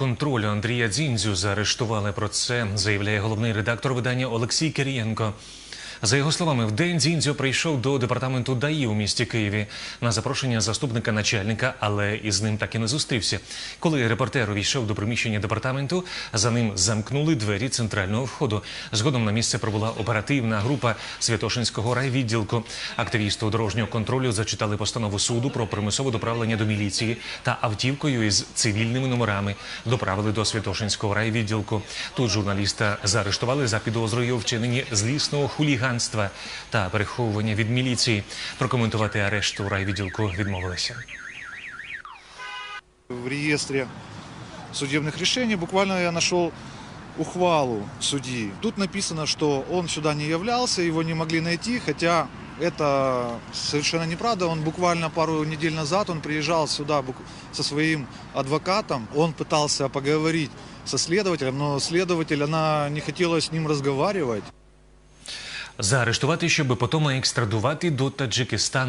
Контролю Андрія Дзіндзю заарештували. Про це заявляє головний редактор видання Олексій Кирієнко. За його словами, в день Дзіндзьо прийшов до департаменту ДАІ у місті Києві на запрошення заступника начальника, але із ним так і не зустрівся. Коли репортер увійшов до приміщення департаменту, за ним замкнули двері центрального входу. Згодом на місце прибула оперативна група Святошинського райвідділку. Активісту дорожнього контролю зачитали постанову суду про примусове доправлення до міліції та автівкою із цивільними номерами доправили до Святошинського райвідділку. Тут журналіста заарештували за підозрою вчиненні злісного хуліганства та переховування від міліції. Прокоментувати арешт у райвідділку відмовилися. В реестре судебных решений буквально я нашел ухвалу судьи. Тут написано, что он сюда не являлся, его не могли найти, хотя это совершенно неправда. Он буквально пару недель назад он приезжал сюда бук- со своим адвокатом. Он пытался поговорить со следователем, но следователь, она не хотела с ним разговаривать. Заарештувати, щоб потім екстрадувати до Таджикистану.